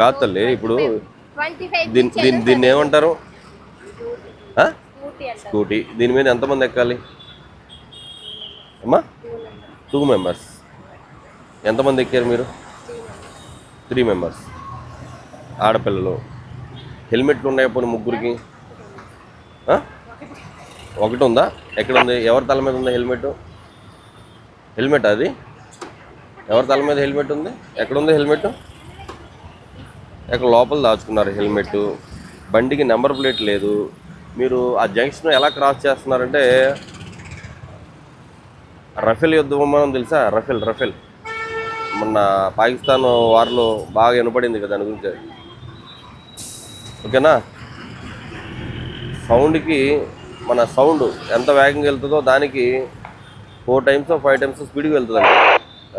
కాదు తల్లి, ఇప్పుడు దీన్ని దీన్ని దీన్ని ఏమంటారు? స్కూటీ. దీని మీద ఎంతమంది ఎక్కాలి? అమ్మా టూ మెంబర్స్ ఎంతమంది ఎక్కారు మీరు? త్రీ మెంబర్స్ ఆడపిల్లలు. హెల్మెట్లు ఉన్నాయి పోనీ ముగ్గురికి? ఒకటి ఉందా? ఎక్కడ ఉంది? ఎవరి తల మీద ఉంది హెల్మెట్? హెల్మెట్ అది? ఎవరి తల మీద హెల్మెట్ ఉంది? ఎక్కడ ఉంది హెల్మెట్? ఎక్కడ లోపల దాచుకున్నారు హెల్మెట్? బండికి నెంబర్ ప్లేట్ లేదు. మీరు ఆ జంక్షన్ ఎలా క్రాస్ చేస్తున్నారంటే రఫేల్ యుద్ధ విమానం తెలుసా? Rafale Rafale. మొన్న పాకిస్తాన్ వార్లో బాగా వినపడింది కదా దాని గురించి. ఓకేనా? సౌండ్కి మన సౌండ్ ఎంత వేగంగా వెళ్తుందో దానికి ఫోర్ టైమ్స్ ఫైవ్ టైమ్స్ స్పీడ్కి వెళ్తుందండి.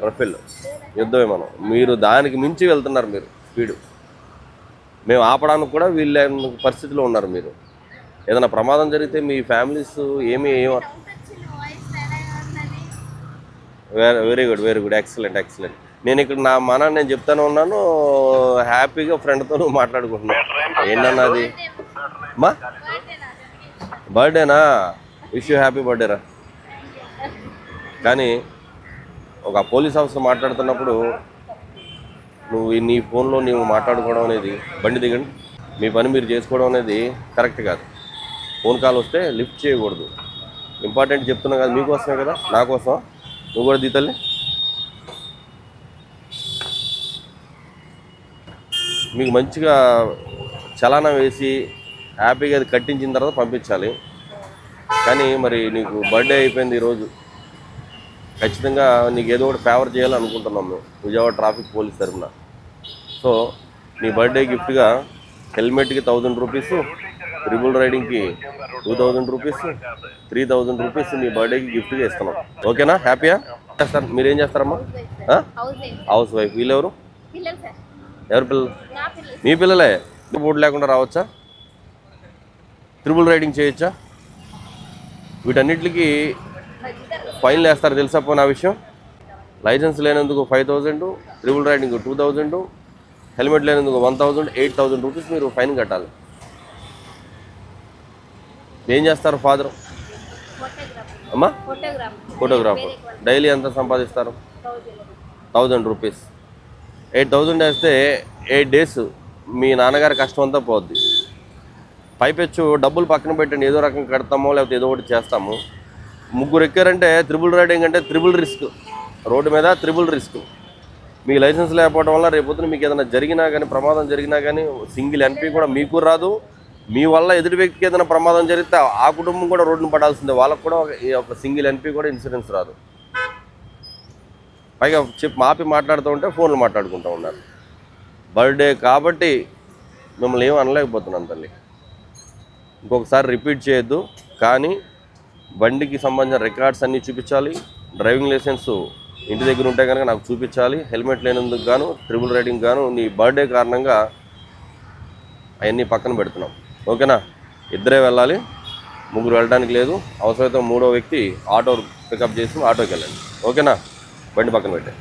రఫెల్ యుద్ధమే మనం. మీరు దానికి మించి వెళ్తున్నారు మీరు స్పీడ్. మేము ఆపడానికి కూడా వీళ్ళ పరిస్థితిలో ఉన్నారు మీరు. ఏదైనా ప్రమాదం జరిగితే మీ ఫ్యామిలీస్ ఏమి ఏమ very very good very good excellent excellent నేను ఇక్కడ నా మన నేను చెప్తానే ఉన్నాను. హ్యాపీగా ఫ్రెండ్తో మాట్లాడుకుంటున్నాను ఏంటన్నది? మా? బర్త్డేనా? విష్ యూ హ్యాపీ బర్త్డే రా కానీ ఒక పోలీస్ ఆఫీసర్ మాట్లాడుతున్నప్పుడు నువ్వు నీ ఫోన్లో నీవు మాట్లాడుకోవడం అనేది బండి దిగండి మీ పని మీరు చేసుకోవడం అనేది కరెక్ట్ కాదు. ఫోన్ కాల్ వస్తే లిఫ్ట్ చేయకూడదు. ఇంపార్టెంట్ చెప్తున్నా కదా మీకోసమే కదా నా కోసం నువ్వు కూడా దీతల్లి మీకు మంచిగా చలానా వేసి హ్యాపీగా అది కట్టించిన తర్వాత పంపించాలి. కానీ మరి నీకు బర్త్డే అయిపోయింది ఈరోజు ఖచ్చితంగా నీకు ఏదో ఒకటి ఫేవర్ చేయాలని అనుకుంటున్నాం మేము. విజయవాడ ట్రాఫిక్ పోలీస్ తరఫున సో నీ బర్త్డే గిఫ్ట్గా హెల్మెట్కి thousand rupees triple రైడింగ్కి two thousand rupees three thousand rupees నీ బర్త్డేకి గిఫ్ట్గా ఇస్తున్నాం. ఓకేనా హ్యాపీయా చేస్తారు మీరేం చేస్తారమ్మా? హౌస్ వైఫ్ వీళ్ళెవరు? ఎవరి పిల్లలు? మీ పిల్లలే? బోర్డు లేకుండా రావచ్చా? త్రిబుల్ రైడింగ్ చేయొచ్చా? వీటన్నిటికి ఫైన్లు వేస్తారు తెలుసా నా విషయం? లైసెన్స్ లేనందుకు five thousand triple riding two thousand helmet లేనందుకు one thousand eight thousand rupees మీరు ఫైన్ కట్టాలి. ఏం చేస్తారు ఫాదర్? అమ్మా? ఫోటోగ్రాఫర్. డైలీ ఎంత సంపాదిస్తారు? Thousand thousand rupees. Eight thousand వేస్తే ఎయిట్ డేస్ మీ నాన్నగారి కష్టం అంతా పోద్ది. పైపెచ్చు డబ్బులు పక్కన పెట్టండి ఏదో రకం కడతామో లేకపోతే ఏదో ఒకటి చేస్తాము. ముగ్గురు ఎక్కారంటే త్రిబుల్ రైడింగ్ అంటే త్రిబుల్ రిస్క్ రోడ్డు మీద త్రిబుల్ రిస్క్ మీకు లైసెన్స్ లేకపోవడం వల్ల రేపొద్దున మీకు ఏదైనా జరిగినా కానీ ప్రమాదం జరిగినా కానీ సింగిల్ ఎన్పీ కూడా మీకు రాదు. మీ వల్ల ఎదుటి వ్యక్తికి ఏదైనా ప్రమాదం జరిగితే ఆ కుటుంబం కూడా రోడ్డును పడాల్సిందే. వాళ్ళకు కూడా ఒక- సింగిల్ ఎన్పీ కూడా ఇన్సూరెన్స్ రాదు. పైగా చెప్పి మాపి మాట్లాడుతూ ఉంటే ఫోన్లు మాట్లాడుకుంటూ ఉన్నారు. బర్త్డే కాబట్టి మిమ్మల్ని ఏం అనలేకపోతున్నాను తల్లి. ఇంకొకసారి రిపీట్ చేయొద్దు. కానీ బండికి సంబంధించిన రికార్డ్స్ అన్నీ చూపించాలి. డ్రైవింగ్ లైసెన్స్ ఇంటి దగ్గర ఉంటే కనుక నాకు చూపించాలి. హెల్మెట్ లేనందుకు గాను ట్రిపుల్ రైడింగ్ గాను నీ బర్త్డే కారణంగా అవన్నీ పక్కన పెడుతున్నాం. ఓకేనా ఇద్దరే వెళ్ళాలి. ముగ్గురు వెళ్ళడానికి లేదు. అవసరమైతే మూడో వ్యక్తి ఆటో పికప్ చేసి ఆటోకి వెళ్ళండి. ఓకేనా బండి పక్కన పెట్టే